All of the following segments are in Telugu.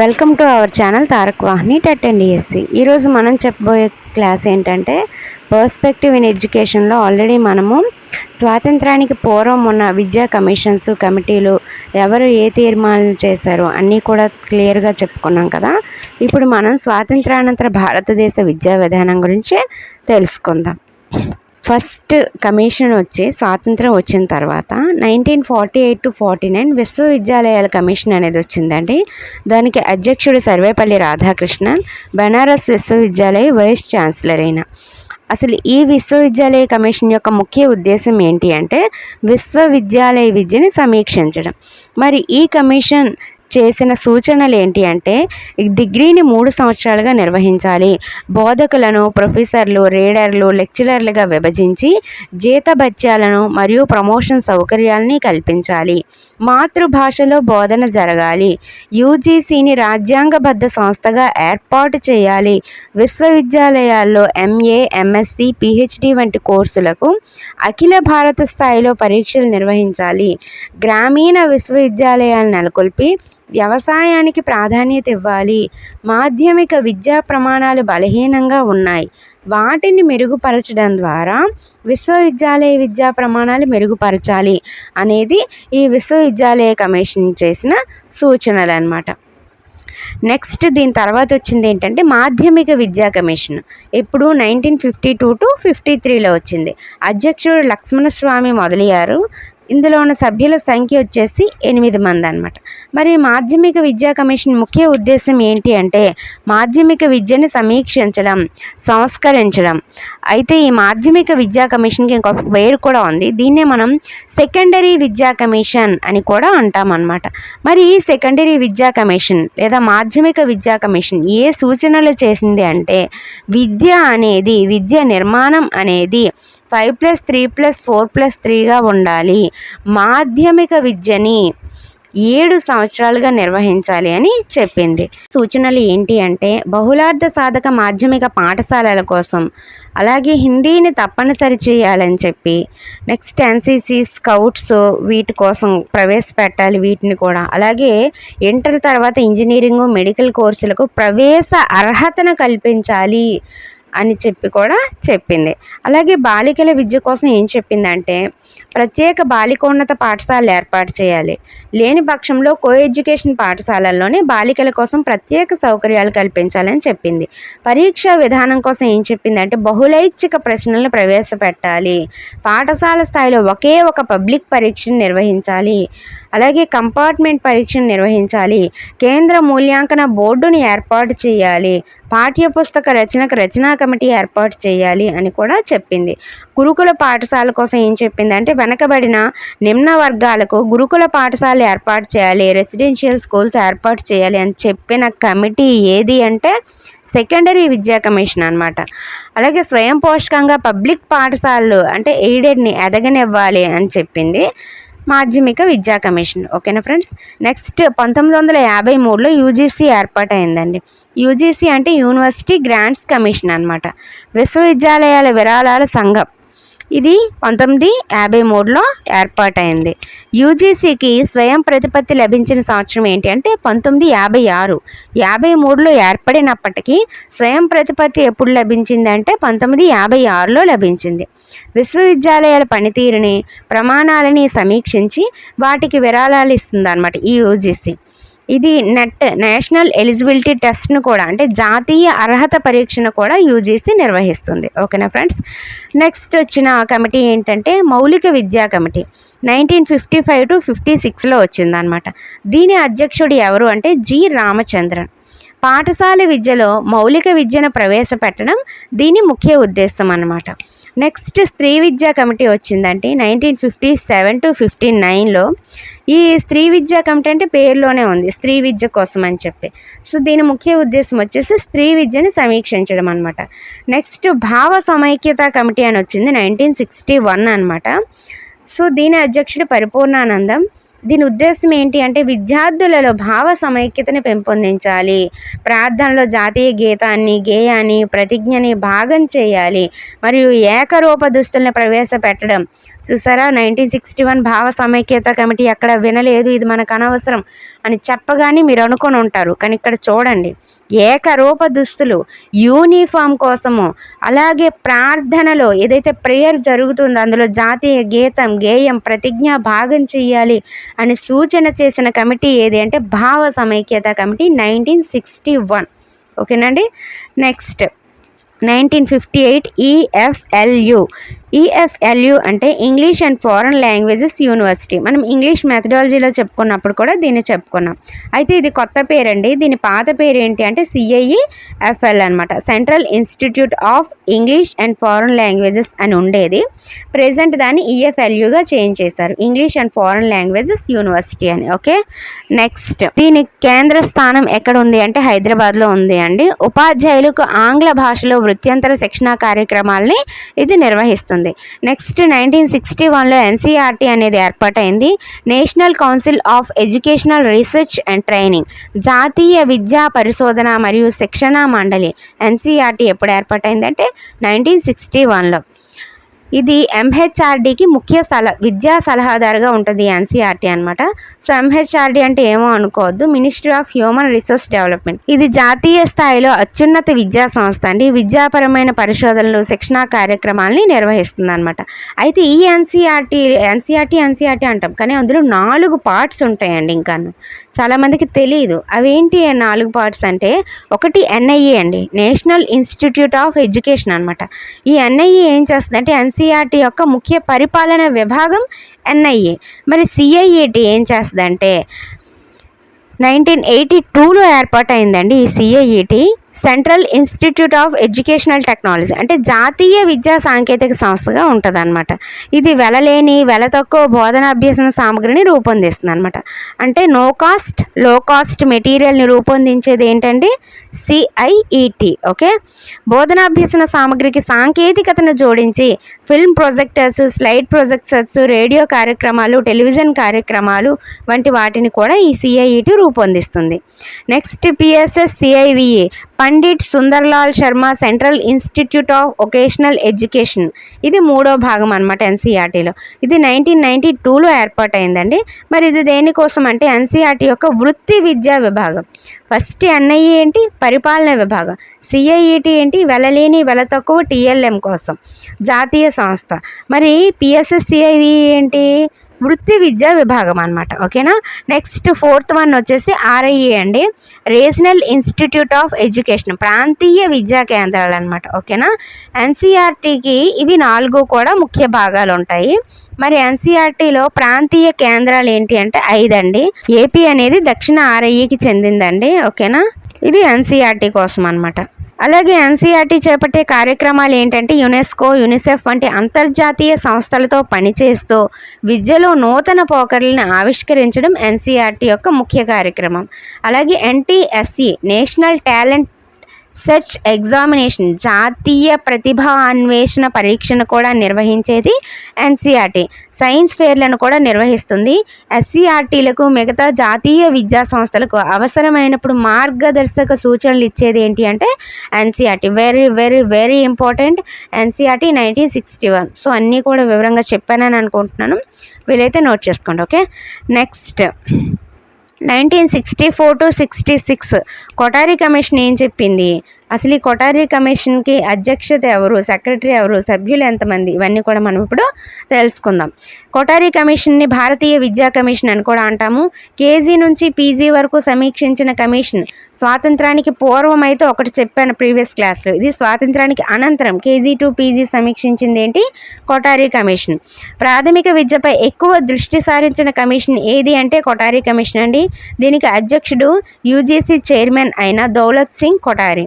Welcome to our channel Tarak Vahini TET and DSC ఈరోజు మనం చెప్పబోయే క్లాస్ ఏంటంటే పర్స్పెక్టివ్ ఇన్ ఎడ్యుకేషన్లో ఆల్రెడీ మనము స్వాతంత్రానికి పూర్వం ఉన్న విద్యా కమిషన్స్ కమిటీలు ఎవరు ఏ తీర్మానాలు చేశారో అన్నీ కూడా క్లియర్గా చెప్పుకున్నాం కదా. ఇప్పుడు మనం స్వాతంత్రానంతర భారతదేశ విద్యా విధానం గురించి తెలుసుకుందాం. ఫస్ట్ కమిషన్ వచ్చి స్వాతంత్రం వచ్చిన తర్వాత nineteen forty eight to forty nine విశ్వవిద్యాలయాల కమిషన్ అనేది వచ్చిందండి. దానికి అధ్యక్షుడు సర్వేపల్లి రాధాకృష్ణన్ బనారస్ విశ్వవిద్యాలయ వైస్ ఛాన్సలర్ అయిన. అసలు ఈ విశ్వవిద్యాలయ కమిషన్ యొక్క ముఖ్య ఉద్దేశం ఏంటి అంటే విశ్వవిద్యాలయ విద్యని సమీక్షించడం. మరి ఈ కమిషన్ చేసిన సూచనలు ఏంటి అంటే డిగ్రీని మూడు సంవత్సరాలుగా నిర్వహించాలి. బోధకులను ప్రొఫెసర్లు రీడర్లు లెక్చరర్లుగా విభజించి జీతభత్యాలను మరియు ప్రమోషన్ సౌకర్యాలని కల్పించాలి. మాతృభాషలో బోధన జరగాలి. యూజీసీని రాజ్యాంగబద్ధ సంస్థగా ఏర్పాటు చేయాలి. విశ్వవిద్యాలయాల్లో ఎంఏ ఎంఎస్సి పిహెచ్డి వంటి కోర్సులకు అఖిల భారత స్థాయిలో పరీక్షలు నిర్వహించాలి. గ్రామీణ విశ్వవిద్యాలయాలు నెలకొల్పి వ్యవసాయానికి ప్రాధాన్యత ఇవ్వాలి. మాధ్యమిక విద్యా ప్రమాణాలు బలహీనంగా ఉన్నాయి. వాటిని మెరుగుపరచడం ద్వారా విశ్వవిద్యాలయ విద్యా ప్రమాణాలు మెరుగుపరచాలి అనేది ఈ విశ్వవిద్యాలయ కమిషన్ చేసిన సూచనలు అనమాట నెక్స్ట్ దీని తర్వాత వచ్చింది ఏంటంటే మాధ్యమిక విద్యా కమిషన్. ఇప్పుడు nineteen fifty two to fifty త్రీలో వచ్చింది. అధ్యక్షుడు లక్ష్మణస్వామి మొదలయ్యారు. ఇందులో ఉన్న సభ్యుల సంఖ్య వచ్చేసి ఎనిమిది మంది అనమాట మరి మాధ్యమిక విద్యా కమిషన్ ముఖ్య ఉద్దేశం ఏంటి అంటే మాధ్యమిక విద్యను సమీక్షించడం సంస్కరించడం. అయితే ఈ మాధ్యమిక విద్యా కమిషన్కి ఇంకొక పేరు కూడా ఉంది. దీన్నే మనం సెకండరీ విద్యా కమిషన్ అని కూడా అంటాం అనమాట మరి ఈ సెకండరీ విద్యా కమిషన్ లేదా మాధ్యమిక విద్యా కమిషన్ ఏ సూచనలు చేసింది అంటే విద్య అనేది విద్య నిర్మాణం అనేది five plus three plus four plus త్రీగా ఉండాలి. మాధ్యమిక విద్యని ఏడు సంవత్సరాలుగా నిర్వహించాలి అని చెప్పింది. సూచనలు ఏంటి అంటే బహుళార్థ సాధక మాధ్యమిక పాఠశాలల కోసం అలాగే హిందీని తప్పనిసరి చేయాలని చెప్పి నెక్స్ట్ ఎన్సీసీ స్కౌట్స్ వీటి కోసం ప్రవేశపెట్టాలి వీటిని కూడా. అలాగే ఇంటర్ తర్వాత ఇంజనీరింగ్ మెడికల్ కోర్సులకు ప్రవేశ అర్హతను కల్పించాలి అని చెప్పి కూడా చెప్పింది. అలాగే బాలికల విద్య కోసం ఏం చెప్పిందంటే ప్రత్యేక బాలికోన్నత పాఠశాలలు ఏర్పాటు చేయాలి. లేని పక్షంలో కో ఎడ్యుకేషన్ పాఠశాలల్లోనే బాలికల కోసం ప్రత్యేక సౌకర్యాలు కల్పించాలని చెప్పింది. పరీక్షా విధానం కోసం ఏం చెప్పిందంటే బహుళైచ్ఛిక ప్రశ్నలను ప్రవేశపెట్టాలి. పాఠశాల స్థాయిలో ఒకే ఒక పబ్లిక్ పరీక్షను నిర్వహించాలి. అలాగే కంపార్ట్మెంట్ పరీక్షను నిర్వహించాలి. కేంద్ర మూల్యాంకన బోర్డుని ఏర్పాటు చేయాలి. పాఠ్యపుస్తక రచనకు రచనా కమిటీ ఏర్పాటు చేయాలి అని కూడా చెప్పింది. గురుకుల పాఠశాల కోసం ఏం చెప్పింది అంటే వెనకబడిన నిమ్న వర్గాలకు గురుకుల పాఠశాల ఏర్పాటు చేయాలి రెసిడెన్షియల్ స్కూల్స్ ఏర్పాటు చేయాలి అని చెప్పిన కమిటీ ఏది అంటే సెకండరీ విద్యా కమిషన్ అనమాట అలాగే స్వయం పోషకంగా పబ్లిక్ పాఠశాలలు అంటే ఎయిడెడ్ని ఎదగనివ్వాలి అని చెప్పింది. మాధ్యమిక విద్యా కమిషన్. ఓకేనా ఫ్రెండ్స్? నెక్స్ట్ పంతొమ్మిది వందల యాభై మూడులో యూజీసీ ఏర్పాటైందండి. యూజీసీ అంటే యూనివర్సిటీ గ్రాంట్స్ కమిషన్ అనమాట విశ్వవిద్యాలయాల విరాళాల సంఘం. ఇది పంతొమ్మిది యాభై మూడులో ఏర్పాటైంది. యూజీసీకి స్వయం ప్రతిపత్తి లభించిన సంవత్సరం ఏంటి అంటే పంతొమ్మిది యాభై ఆరు. యాభై మూడులో ఏర్పడినప్పటికీ స్వయం ప్రతిపత్తి ఎప్పుడు లభించింది అంటే పంతొమ్మిది యాభై ఆరులో లభించింది. విశ్వవిద్యాలయాల పనితీరుని ప్రమాణాలని సమీక్షించి వాటికి విరాళాలు ఇస్తుంది అనమాట ఈ యూజీసీ. ఇది నెట్ నేషనల్ ఎలిజిబిలిటీ టెస్ట్ను కూడా అంటే జాతీయ అర్హత పరీక్షను కూడా యూజీసీ నిర్వహిస్తుంది. ఓకేనా ఫ్రెండ్స్? నెక్స్ట్ వచ్చిన కమిటీ ఏంటంటే మౌలిక విద్యా committee. Nineteen fifty five to fifty సిక్స్లో వచ్చిందనమాట దీని అధ్యక్షుడు ఎవరు అంటే జి. రామచంద్రన్. పాఠశాల విద్యలో మౌలిక విద్యను ప్రవేశపెట్టడం దీని ముఖ్య ఉద్దేశం అన్నమాట నెక్స్ట్ స్త్రీ విద్యా కమిటీ వచ్చిందండి nineteen fifty seven to fifty నైన్లో ఈ స్త్రీ విద్యా కమిటీ అంటే పేరులోనే ఉంది స్త్రీ విద్య కోసం అని చెప్పి. సో దీని ముఖ్య ఉద్దేశం వచ్చేసి స్త్రీ విద్యని సమీక్షించడం అనమాట నెక్స్ట్ భావ సమైక్యత కమిటీ అని వచ్చింది నైన్టీన్ సిక్స్టీ వన్ అనమాట సో దీని అధ్యక్షుడు పరిపూర్ణానందం. దీని ఉద్దేశం ఏంటి అంటే విద్యార్థులలో భావ సమైక్యతని పెంపొందించాలి. ప్రార్థనలో జాతీయ గీతాన్ని గేయాన్ని ప్రతిజ్ఞని భాగం చేయాలి. మరియు ఏకరూప దుస్తుల్ని ప్రవేశపెట్టడం. చూసారా? నైన్టీన్ సిక్స్టీ వన్ భావ సమైక్యత కమిటీ అక్కడ వినలేదు. ఇది మనకు అనవసరం అని చెప్పగానే మీరు అనుకొని ఉంటారు. కానీ ఇక్కడ చూడండి. ఏకరూప దుస్తులు యూనిఫామ్ కోసము అలాగే ప్రార్థనలో ఏదైతే ప్రేయర్ జరుగుతుందో అందులో జాతీయ గీతం గేయం ప్రతిజ్ఞ భాగం చేయాలి అని సూచన చేసిన కమిటీ ఏది అంటే భావ సమైక్యత కమిటీ నైన్టీన్ సిక్స్టీ వన్. ఓకేనండి next nineteen fifty eight EFLU EFLU అంటే English and foreign languages university మనం ఇంగ్లీష్ మెథడాలజీలో చెప్పుకున్నప్పుడు కూడా దీన్ని చెప్పుకున్నాం. అయితే ఇది కొత్త పేరండి. దీని పాత పేరు ఏంటి అంటే సిఐఈ ఎఫ్ఎల్ అనమాట central institute of English and foreign languages అని ఉండేది. ప్రజెంట్ దాన్ని ఈఎఫ్ఎల్యుగా చేంజ్ చేశారు. English and foreign languages university అని. ఓకే నెక్స్ట్ దీని కేంద్ర స్థానం ఎక్కడ ఉంది అంటే హైదరాబాద్లో ఉంది అండి. ఉపాధ్యాయులకు ఆంగ్ల భాషలో వృత్యంతర శిక్షణా కార్యక్రమాలని ఇది నిర్వహిస్తుంది. నెక్స్ట్ నైన్టీన్ సిక్స్టీ వన్లో ఎన్సీఆర్టీ అనేది ఏర్పాటైంది. National council of educational research and training జాతీయ విద్యా పరిశోధన మరియు శిక్షణ మండలి ఎన్సీఆర్టీ ఎప్పుడు ఏర్పాటైందంటే నైన్టీన్ సిక్స్టీ వన్లో ఇది ఎంహెచ్ఆర్డీకి ముఖ్య సల విద్యా సలహాదారుగా ఉంటుంది ఎన్సీఆర్టీ అనమాట సో ఎంహెచ్ఆర్డీ అంటే ఏమో అనుకోవద్దు. Ministry of human resource development ఇది జాతీయ స్థాయిలో అత్యున్నత విద్యా సంస్థ అండి. విద్యాపరమైన పరిశోధనలు శిక్షణా కార్యక్రమాలని నిర్వహిస్తుంది అనమాట అయితే ఈ ఎన్సీఆర్టీ ఎన్సీఆర్టీ ఎన్సీఆర్టీ అంటాం. కానీ అందులో నాలుగు పార్ట్స్ ఉంటాయండి ఇంకాను. చాలామందికి తెలియదు అవేంటి నాలుగు పార్ట్స్ అంటే ఒకటి ఎన్ఐఏ అండి. నేషనల్ ఇన్స్టిట్యూట్ ఆఫ్ ఎడ్యుకేషన్ అనమాట ఈ ఎన్ఐఏ ఏం చేస్తుందంటే ఎన్సీఆర్టీ యొక్క ముఖ్య పరిపాలన విభాగం ఎన్ఐఏ. మరి సిఐఏటి ఏం చేస్తుందంటే నైన్టీన్ ఎయిటీ టూలో ఏర్పాటైందండి ఈ CIET central institute of educational technology అంటే జాతీయ విద్యా సాంకేతిక సంస్థగా ఉంటుంది అనమాట ఇది వెలలేని వెల తక్కువ బోధన అభ్యసన సామగ్రిని రూపొందిస్తుంది అనమాట అంటే నో కాస్ట్లో కాస్ట్ మెటీరియల్ని రూపొందించేది ఏంటంటే సిఐఈటి ఓకే? బోధనాభ్యసన సామగ్రికి సాంకేతికతను జోడించి film projectors slide projectors radio కార్యక్రమాలు టెలివిజన్ కార్యక్రమాలు వంటి వాటిని కూడా ఈ సిఐఈటి రూపొందిస్తుంది. Next PSS CIVA Pandit Sundarlal Sharma central institute of vocational education. ఇది మూడో భాగం అనమాట ఎన్సీఆర్టీలో ఇది నైన్టీన్ నైన్టీ టూలో ఏర్పాటైందండి. మరి ఇది దేనికోసం అంటే ఎన్సీఆర్టీ యొక్క వృత్తి విద్యా విభాగం. ఫస్ట్ ఎన్ఐఏ ఏంటి? పరిపాలన విభాగం. సిఐఈటి ఏంటి? వెలలేని వెల తక్కువ టీఎల్ఎం కోసం. జాతీయ సంస్థ. మరి పిఎస్ఎస్సిఐవి ఏంటి? వృత్తి విద్యా విభాగం అనమాట ఓకేనా? నెక్స్ట్ ఫోర్త్ వన్ వచ్చేసి ఆర్ఐఏ అండి. రీజనల్ ఇన్స్టిట్యూట్ ఆఫ్ ఎడ్యుకేషన్ ప్రాంతీయ విద్యా కేంద్రాలు అనమాట ఓకేనా? ఎన్సీఆర్టీకి ఇవి నాలుగు కూడా ముఖ్య భాగాలు ఉంటాయి. మరి ఎన్సీఆర్టీలో ప్రాంతీయ కేంద్రాలు ఏంటి అంటే ఐదండి ఏపీ అనేది దక్షిణ ఆర్ఐఏకి చెందిందండి ఓకేనా? ఇది ఎన్సీఆర్టీ కోసం అనమాట అలాగే ఎన్సీఆర్టీ చేపట్టే కార్యక్రమాలు ఏంటంటే యునెస్కో యునిసెఫ్ వంటి అంతర్జాతీయ సంస్థలతో పనిచేస్తూ విద్యలో నూతన పోకడలను ఆవిష్కరించడం ఎన్సీఆర్టీ యొక్క ముఖ్య కార్యక్రమం. అలాగే NTSC national talent search examination జాతీయ ప్రతిభా అన్వేషణ పరీక్షను కూడా నిర్వహించేది ఎన్సీఆర్టీ. సైన్స్ ఫేర్లను కూడా నిర్వహిస్తుంది. ఎస్సీఆర్టీలకు మిగతా జాతీయ విద్యా సంస్థలకు అవసరమైనప్పుడు మార్గదర్శక సూచనలు ఇచ్చేది ఏంటి అంటే NCERT. Very very very important NCERT nineteen sixty one so అన్నీ కూడా వివరంగా చెప్పానని అనుకుంటున్నాను. వీలైతే నోట్ చేసుకోండి okay? Next. Nineteen sixty four to sixty six Kothari commission ఏం చెప్పింది? అసలు ఈ కొటారి కమిషన్కి అధ్యక్షత ఎవరు సెక్రటరీ ఎవరు సభ్యులు ఎంతమంది? ఇవన్నీ కూడా మనం ఇప్పుడు తెలుసుకుందాం. కొటారి కమిషన్ని భారతీయ విద్యా కమిషన్ అని కూడా అంటాము. కేజీ నుంచి పీజీ వరకు సమీక్షించిన కమిషన్ స్వాతంత్రానికి పూర్వం అయితే ఒకటి చెప్పాను ప్రీవియస్ క్లాస్లో. ఇది స్వాతంత్రానికి అనంతరం కేజీ టు పీజీ సమీక్షించింది ఏంటి? కొటారి కమిషన్. ప్రాథమిక విద్యపై ఎక్కువ దృష్టి సారించిన కమిషన్ ఏది అంటే కొటారి కమిషన్ అండి. దీనికి అధ్యక్షుడు యూజీసీ చైర్మన్ అయిన Daulat Singh Kothari.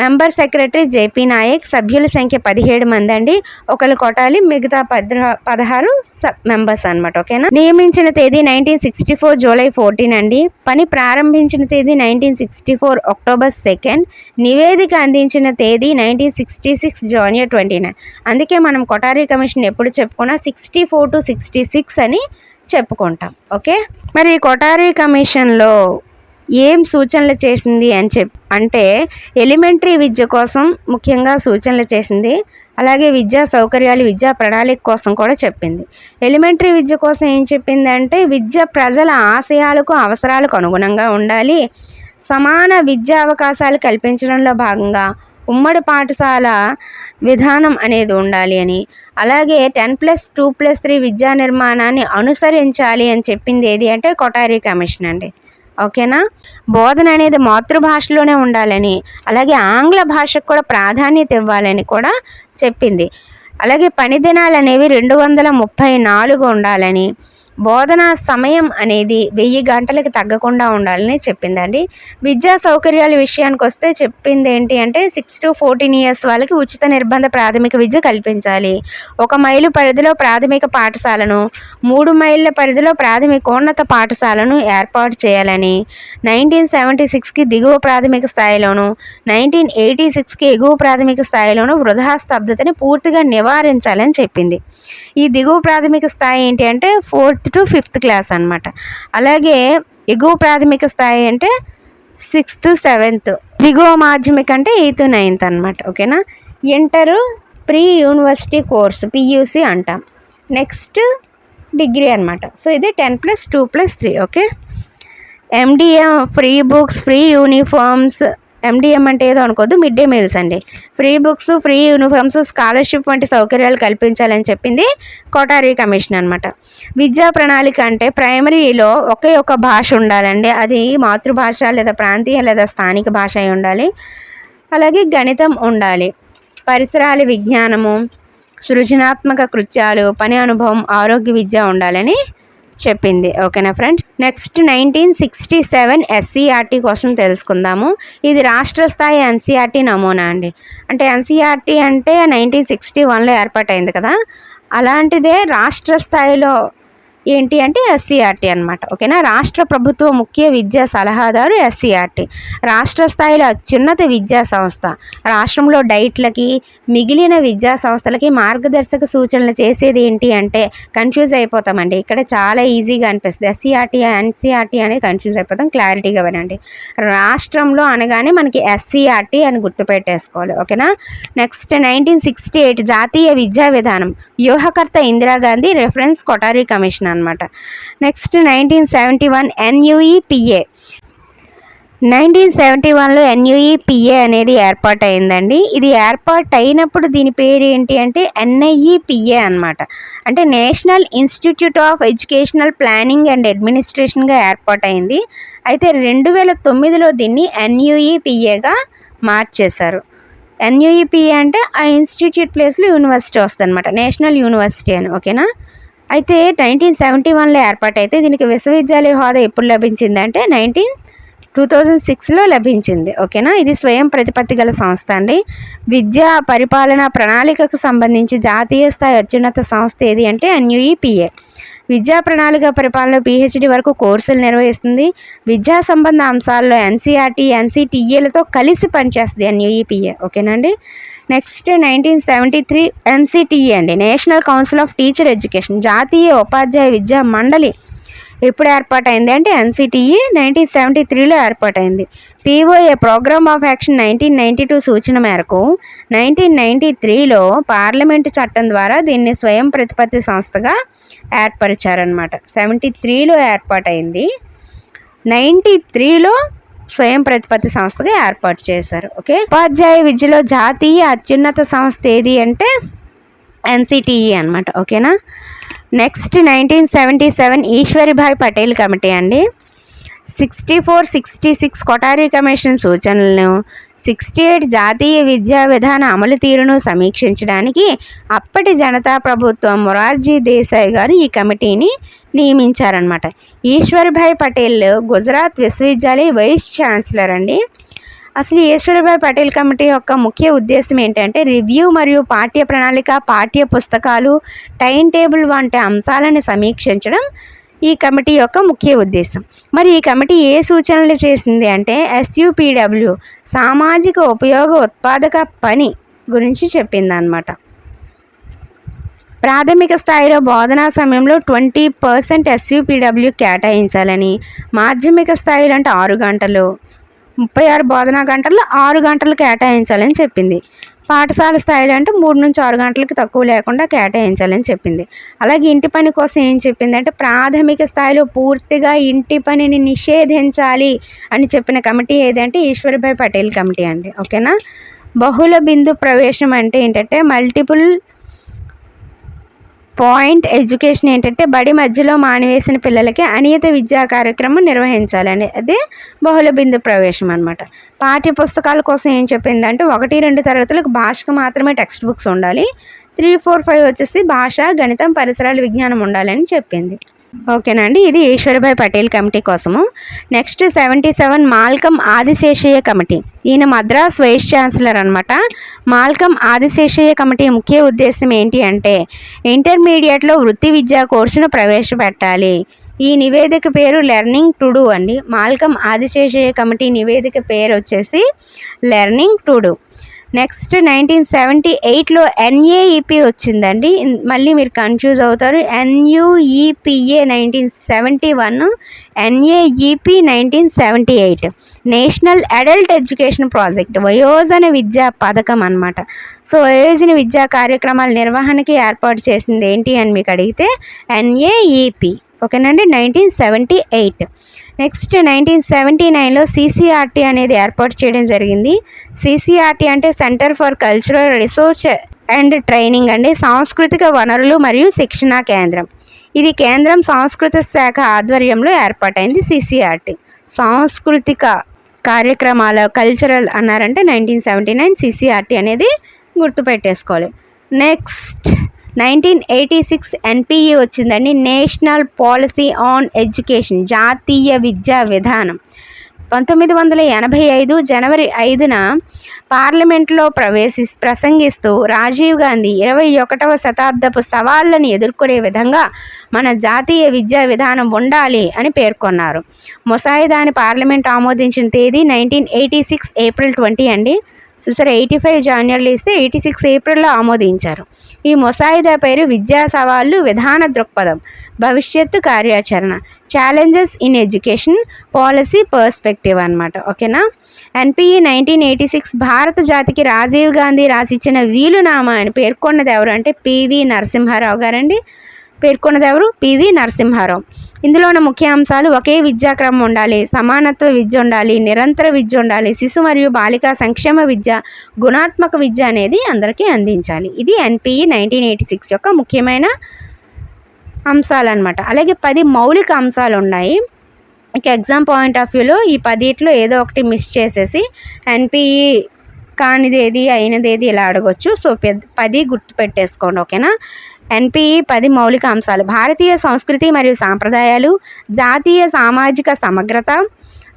Member secretary JP Naik సభ్యుల సంఖ్య పదిహేడు మంది అండి. ఒకరు కొట్టాలి మిగతా పదహారు మెంబర్స్ అనమాట ఓకేనా? నియమించిన తేదీ nineteen sixty four July fourteen అండి. పని ప్రారంభించిన తేదీ nineteen sixty four October second. నివేదిక అందించిన తేదీ nineteen sixty six junior twenty nine. అందుకే మనం కొటారీ కమిషన్ ఎప్పుడు చెప్పుకున్నా sixty four to sixty six అని చెప్పుకుంటాం ఓకే? మరి కొటారి కమిషన్లో ఏం సూచనలు చేసింది అని చెప్ అంటే ఎలిమెంటరీ విద్య కోసం ముఖ్యంగా సూచనలు చేసింది. అలాగే విద్యా సౌకర్యాలు విద్యా ప్రణాళిక కోసం కూడా చెప్పింది. ఎలిమెంటరీ విద్య కోసం ఏం చెప్పింది అంటే విద్య ప్రజల ఆశయాలకు అవసరాలకు అనుగుణంగా ఉండాలి. సమాన విద్యా అవకాశాలు కల్పించడంలో భాగంగా ఉమ్మడి పాఠశాల విధానం అనేది ఉండాలి అని. అలాగే ten plus two plus three విద్యా నిర్మాణాన్ని అనుసరించాలి అని చెప్పింది ఏది అంటే కొటారీ కమిషన్ అండి. ఓకేనా? బోధన అనేది మాతృభాషలోనే ఉండాలని అలాగే ఆంగ్ల భాషకు కూడా ప్రాధాన్యత ఇవ్వాలని కూడా చెప్పింది. అలాగే పని దినాలు అనేవి రెండు వందల ముప్పై నాలుగు ఉండాలని బోధనా సమయం అనేది వెయ్యి గంటలకు తగ్గకుండా ఉండాలని చెప్పిందండి. విద్యా సౌకర్యాల విషయానికి వస్తే చెప్పింది ఏంటి అంటే సిక్స్ టు ఫోర్టీన్ ఇయర్స్ వాళ్ళకి ఉచిత నిర్బంధ ప్రాథమిక విద్య కల్పించాలి. ఒక మైలు పరిధిలో ప్రాథమిక పాఠశాలను మూడు మైళ్ళ పరిధిలో ప్రాథమికోన్నత పాఠశాలను ఏర్పాటు చేయాలని నైన్టీన్ సెవెంటీ సిక్స్కి దిగువ ప్రాథమిక స్థాయిలోను నైన్టీన్ ఎయిటీ సిక్స్కి ఎగువ ప్రాథమిక స్థాయిలోను వృధా స్తబ్దతని పూర్తిగా నివారించాలని చెప్పింది. ఈ దిగువ ప్రాథమిక స్థాయి ఏంటి అంటే ఫోర్త్ టు ఫిఫ్త్ క్లాస్ అనమాట అలాగే ఎగువ ప్రాథమిక స్థాయి అంటే సిక్స్త్ సెవెంత్. దిగువ మాధ్యమిక అంటే ఎయిత్ నైన్త్ అనమాట ఓకేనా? Inter pre university course PUC అంటాం. నెక్స్ట్ డిగ్రీ అనమాట సో ఇది ten plus two plus three okay? MDM free books free uniforms MDM అంటే ఏదో అనుకోద్దు మిడ్ డే మీల్స్ అండి. Free books free uniforms scholarship వంటి సౌకర్యాలు కల్పించాలని చెప్పింది కోటారీ కమిషన్ అనమాట విద్యా ప్రణాళిక అంటే ప్రైమరీలో ఒకే ఒక భాష ఉండాలండి. అది మాతృభాష లేదా ప్రాంతీయ లేదా స్థానిక భాష అయి ఉండాలి. అలాగే గణితం ఉండాలి. పరిసరాల విజ్ఞానము సృజనాత్మక కృత్యాలు పని అనుభవం ఆరోగ్య విద్య ఉండాలని చెప్పింది. ఓకేనా friends? Next nineteen sixty seven SCERT కోసం తెలుసుకుందాము. ఇది రాష్ట్ర స్థాయి ఎన్సీఆర్టీ నమూనా అండి. అంటే ఎన్సీఆర్టీ అంటే నైన్టీన్ సిక్స్టీ వన్లో ఏర్పాటైంది కదా. అలాంటిదే రాష్ట్ర స్థాయిలో ఏంటి అంటే ఎస్సీఆర్టీ అనమాట ఓకేనా? రాష్ట్ర ప్రభుత్వ ముఖ్య విద్యా సలహాదారు ఎస్సీఆర్టీ రాష్ట్ర స్థాయిలో అత్యున్నత విద్యా సంస్థ. రాష్ట్రంలో డైట్లకి మిగిలిన విద్యా సంస్థలకి మార్గదర్శక సూచనలు చేసేది ఏంటి అంటే కన్ఫ్యూజ్ అయిపోతామండి. ఇక్కడ చాలా ఈజీగా అనిపిస్తుంది. ఎస్సీఆర్టీ ఎన్సీఆర్టీ అనేది కన్ఫ్యూజ్ అయిపోతాం. క్లారిటీగా వినండి. రాష్ట్రంలో అనగానే మనకి ఎస్సీఆర్టీ అని గుర్తుపెట్టేసుకోవాలి. ఓకేనా? నెక్స్ట్ నైన్టీన్ సిక్స్టీ ఎయిట్ జాతీయ విద్యా విధానం. వ్యూహకర్త ఇందిరాగాంధీ రెఫరెన్స్ కొటారీ కమిషనర్. అనమాట next nineteen seventy one NUEPA nineteen seventy వన్లో ఎన్యుఈపిఏ అనేది ఏర్పాటు అయిందండి ఇది ఏర్పాటు అయినప్పుడు దీని పేరు ఏంటి అంటే ఎన్ఐఈపిఏ అనమాట అంటే national institute of educational planning and అడ్మినిస్ట్రేషన్గా ఏర్పాటైంది. అయితే రెండు వేల తొమ్మిదిలో దీన్ని ఎన్యుఈపిఏగా మార్చేశారు. ఎన్యుఈపిఏ అంటే ఆ ఇన్స్టిట్యూట్ ప్లేస్లో యూనివర్సిటీ వస్తుంది అనమాట నేషనల్ యూనివర్సిటీ అని ఓకేనా? అయితే నైన్టీన్ సెవెంటీ వన్లో ఏర్పాటైతే దీనికి విశ్వవిద్యాలయ హోదా ఎప్పుడు లభించిందంటే నైన్టీన్ టూ థౌజండ్ సిక్స్లో లభించింది ఓకేనా? ఇది స్వయం ప్రతిపత్తి గల సంస్థ అండి. విద్యా పరిపాలన ప్రణాళికకు సంబంధించి జాతీయ స్థాయి అత్యున్నత సంస్థ ఏది అంటే ఎన్యుఈపిఏ. విద్యా ప్రణాళిక పరిపాలన పిహెచ్డి వరకు కోర్సులు నిర్వహిస్తుంది. విద్యా సంబంధ అంశాల్లో ఎన్సీఆర్టీ ఎన్సీటీఏలతో కలిసి పనిచేస్తుంది ఎన్యుఈపిఏ ఓకేనండి next nineteen seventy three NCTE అండి. National council of teacher education. జాతీయ ఉపాధ్యాయ విద్యా మండలి ఎప్పుడు ఏర్పాటైంది అంటే ఎన్సిటిఈ నైన్టీన్ సెవెంటీ త్రీలో ఏర్పాటైంది. POA programme of action nineteen ninety two సూచన మేరకు నైన్టీన్ నైంటీ త్రీలో పార్లమెంటు చట్టం ద్వారా దీన్ని స్వయం ప్రతిపత్తి సంస్థగా ఏర్పరిచారనమాట సెవెంటీ త్రీలో ఏర్పాటైంది. నైంటీ త్రీలో స్వయం ప్రతిపత్తి సంస్థగా ఏర్పాటు చేశారు ఓకే? ఉపాధ్యాయ విద్యలో జాతీయ అత్యున్నత సంస్థ ఏది అంటే ఎన్సిటిఈ అనమాట ఓకేనా? Next nineteen seventy seven Ishwaribhai Patel committee అండి. Sixty four sixty six Kothari commission సూచనలను సిక్స్టీ ఎయిట్ జాతీయ విద్యా విధాన అమలు తీరును సమీక్షించడానికి అప్పటి జనతా ప్రభుత్వం మొరార్జీ దేశాయ్ గారు ఈ కమిటీని నియమించారనమాట ఈశ్వర్భాయ్ పటేల్ గుజరాత్ విశ్వవిద్యాలయ వైస్ ఛాన్సలర్ అండి. అసలు ఈశ్వరభాయ్ పటేల్ కమిటీ యొక్క ముఖ్య ఉద్దేశం ఏంటంటే రివ్యూ మరియు పాఠ్య ప్రణాళిక పాఠ్య పుస్తకాలు టైం టేబుల్ వంటి అంశాలను సమీక్షించడం ఈ కమిటీ యొక్క ముఖ్య ఉద్దేశం. మరి ఈ కమిటీ ఏ సూచనలు చేసింది అంటే ఎస్యూపీడబ్ల్యూ సామాజిక ఉపయోగ ఉత్పాదక పని గురించి చెప్పిందనమాట ప్రాథమిక స్థాయిలో బోధనా సమయంలో ట్వంటీ పర్సెంట్ ఎస్యూపీడబ్ల్యూ కేటాయించాలని మాధ్యమిక స్థాయిలో అంటే ఆరు గంటలు ముప్పై ఆరు బోధనా గంటల్లో ఆరు గంటలు కేటాయించాలని చెప్పింది. పాఠశాల స్థాయిలో అంటే మూడు నుంచి ఆరు గంటలకి తక్కువ లేకుండా కేటాయించాలని చెప్పింది. అలాగే ఇంటి పని కోసం ఏం చెప్పింది అంటే ప్రాథమిక స్థాయిలో పూర్తిగా ఇంటి పనిని నిషేధించాలి అని చెప్పిన కమిటీ ఏదంటే ఈశ్వర్భాయ్ పటేల్ కమిటీ అండి. ఓకేనా? బహుళ బిందు ప్రవేశం అంటే ఏంటంటే మల్టిపుల్ పాయింట్ ఎడ్యుకేషన్ ఏంటంటే బడి మధ్యలో మానివేసిన పిల్లలకి అనియత విద్యా కార్యక్రమం నిర్వహించాలని అదే బహుళ బిందు ప్రవేశం అనమాట పాఠ్య పుస్తకాల కోసం ఏం చెప్పిందంటే ఒకటి రెండు తరగతులకు భాషకు మాత్రమే టెక్స్ట్ బుక్స్ ఉండాలి. త్రీ ఫోర్ ఫైవ్ వచ్చేసి భాష గణితం పరిసరాలు విజ్ఞానం ఉండాలని చెప్పింది. ఓకేనండి ఇది ఈశ్వర్భాయ్ పటేల్ కమిటీ కోసము. Next seventy seven Malcolm Adiseshiah committee. ఈయన మద్రాస్ వైస్ ఛాన్సలర్ అనమాట మాల్కం ఆదిశేషయ్య కమిటీ ముఖ్య ఉద్దేశం ఏంటి అంటే ఇంటర్మీడియట్లో వృత్తి విద్యా కోర్సును ప్రవేశపెట్టాలి. ఈ నివేదిక పేరు లెర్నింగ్ టు డూ అండి. మాల్కం ఆదిశేషయ్య కమిటీ నివేదిక పేరు వచ్చేసి learning to do. Next nineteen seventy ఎయిట్లో ఎన్ఏఈపి వచ్చిందండి. మళ్ళీ మీరు కన్ఫ్యూజ్ అవుతారు. NUEPA nineteen seventy one NAEP nineteen seventy eight. National adult education project వయోజన విద్యా పథకం అనమాట సో వయోజన విద్యా కార్యక్రమాల నిర్వహణకి ఏర్పాటు చేసింది ఏంటి అని మీకు అడిగితే ఎన్ఏఈపి ఓకేనండి? Nineteen seventy eight. Next nineteen seventy నైన్లో సీసీఆర్టీ అనేది ఏర్పాటు చేయడం జరిగింది. సీసీఆర్టీ అంటే centre for cultural research and training అండి. సాంస్కృతిక వనరులు మరియు శిక్షణా కేంద్రం. ఇది కేంద్రం సాంస్కృతిక శాఖ ఆధ్వర్యంలో ఏర్పాటైంది సీసీఆర్టీ. సాంస్కృతిక కార్యక్రమాల కల్చరల్ అన్నారంటే నైన్టీన్ సెవెంటీ నైన్ సీసీఆర్టీ అనేది గుర్తుపెట్టేసుకోవాలి. Next nineteen eighty six NPE వచ్చిందండి. నేషనల్ పాలసీ ఆన్ ఎడ్యుకేషన్ జాతీయ విద్యా విధానం. పంతొమ్మిది వందల ఎనభై ఐదు జనవరి ఐదున పార్లమెంట్లో ప్రవేశి ప్రసంగిస్తూ రాజీవ్ గాంధీ ఇరవై ఒకటవ శతాబ్దపు సవాళ్ళను ఎదుర్కొనే విధంగా మన జాతీయ విద్యా విధానం ఉండాలి అని పేర్కొన్నారు. ముసాయిదాని పార్లమెంట్ ఆమోదించిన తేదీ nineteen eighty six April twenty అండి. సిస్టర్ ఎయిటీ ఫైవ్ జాన్యువరిలో ఇస్తే ఎయిటీ సిక్స్ ఏప్రిల్లో ఆమోదించారు. ఈ ముసాయిదా పేరు విద్యా సవాళ్ళు విధాన దృక్పథం భవిష్యత్తు కార్యాచరణ challenges in education policy perspective అనమాట ఓకేనా? ఎన్పిఈ నైన్టీన్ ఎయిటీ సిక్స్ భారత జాతికి రాజీవ్ గాంధీ రాసిచ్చిన వీలునామా అని పేర్కొన్నది ఎవరు అంటే పివి నరసింహారావు గారండి. పేర్కొన్నది ఎవరు? పివి నరసింహారావు. ఇందులో ఉన్న ముఖ్య అంశాలు ఒకే విద్యాక్రమం ఉండాలి సమానత్వ విద్య ఉండాలి నిరంతర విద్య ఉండాలి శిశు మరియు బాలికా సంక్షేమ విద్య గుణాత్మక విద్య అనేది అందరికీ అందించాలి. ఇది ఎన్పిఈ నైన్టీన్ ఎయిటీ సిక్స్ యొక్క ముఖ్యమైన అంశాలన్నమాట. అలాగే పది మౌలిక అంశాలు ఉన్నాయి. ఇక ఎగ్జామ్ పాయింట్ ఆఫ్ వ్యూలో ఈ పదిట్లో ఏదో ఒకటి మిస్ చేసేసి ఎన్పిఈ కానిది ఏది అయినది ఏది ఇలా అడగొచ్చు. సో పెద్ద పది గుర్తు పెట్టేసుకోండి ఓకేనా? ఎన్పిఈ పది మౌలిక అంశాలు. భారతీయ సంస్కృతి మరియు సాంప్రదాయాలు జాతీయ సామాజిక సమగ్రత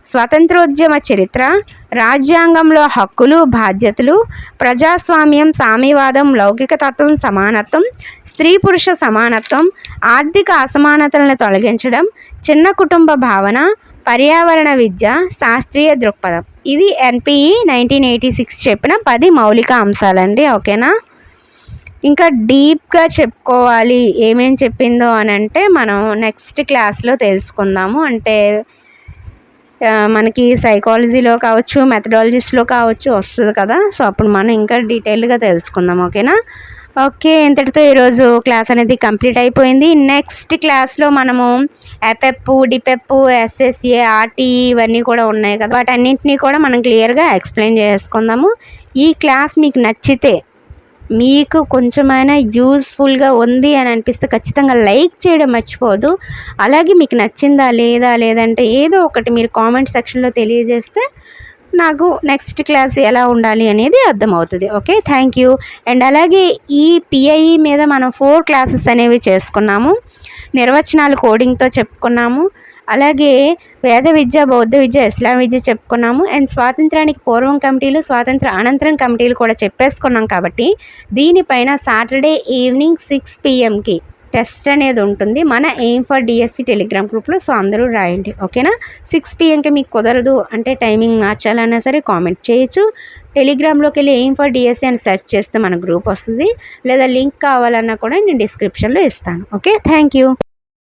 స్వతంత్రోద్యమ చరిత్ర రాజ్యాంగంలో హక్కులు బాధ్యతలు ప్రజాస్వామ్యం సామ్యవాదం లౌకిక తత్వం సమానత్వం స్త్రీ పురుష సమానత్వం ఆర్థిక అసమానతలను తొలగించడం చిన్న కుటుంబ భావన పర్యావరణ విద్య శాస్త్రీయ దృక్పథం. ఇవి ఎన్పిఈ నైన్టీన్ ఎయిటీ సిక్స్ చెప్పిన పది మౌలిక అంశాలండి ఓకేనా? ఇంకా డీప్గా చెప్పుకోవాలి ఏమేం చెప్పిందో అని అంటే మనం నెక్స్ట్ క్లాస్లో తెలుసుకుందాము. అంటే మనకి సైకాలజీలో కావచ్చు మెథడాలజీస్లో కావచ్చు వస్తుంది కదా. సో అప్పుడు మనం ఇంకా డీటెయిల్గా తెలుసుకుందాం ఓకేనా? ఓకే ఇంతటితో ఈరోజు క్లాస్ అనేది కంప్లీట్ అయిపోయింది. నెక్స్ట్ క్లాస్లో మనము ఎపెప్ డిపెప్ ఎస్ఎస్ఏ ఆర్టీ ఇవన్నీ కూడా ఉన్నాయి కదా. వాటన్నింటినీ కూడా మనం క్లియర్గా ఎక్స్ప్లెయిన్ చేసుకుందాము. ఈ క్లాస్ మీకు నచ్చితే మీకు కొంచెమైనా యూస్ఫుల్గా ఉంది అని అనిపిస్తే ఖచ్చితంగా లైక్ చేయడం మర్చిపోదు అలాగే మీకు నచ్చిందా లేదా లేదంటే ఏదో ఒకటి మీరు కామెంట్ సెక్షన్లో తెలియజేస్తే నాకు నెక్స్ట్ క్లాస్ ఎలా ఉండాలి అనేది అర్థమవుతుంది. ఓకే థ్యాంక్ యూ అండ్ అలాగే ఈ పిఐఈ మీద మనం ఫోర్ క్లాసెస్ అనేవి చేసుకున్నాము. నిర్వచనాలు కోడింగ్తో చెప్పుకున్నాము. అలాగే వేద విద్య బౌద్ధ విద్య ఇస్లాం విద్య చెప్పుకున్నాము. అండ్ స్వాతంత్రానికి పూర్వం కమిటీలు స్వాతంత్ర అనంతరం కమిటీలు కూడా చెప్పేసుకున్నాం కాబట్టి దీనిపైన సాటర్డే ఈవినింగ్ సిక్స్ పిఎంకి టెస్ట్ అనేది ఉంటుంది. మన ఎయిమ్ ఫర్ డిఎస్సి టెలిగ్రామ్ గ్రూప్లో సో అందరూ రాయండి. ఓకేనా? సిక్స్ పిఎంకి మీకు కుదరదు. అంటే టైమింగ్ మార్చాలన్నా సరే కామెంట్ చేయొచ్చు. టెలిగ్రామ్లోకి వెళ్ళి ఎయిమ్ ఫర్ డిఎస్సి అని సెర్చ్ చేస్తే మన గ్రూప్ వస్తుంది. లేదా లింక్ కావాలన్నా కూడా నేను డిస్క్రిప్షన్లో ఇస్తాను. ఓకే? Thank you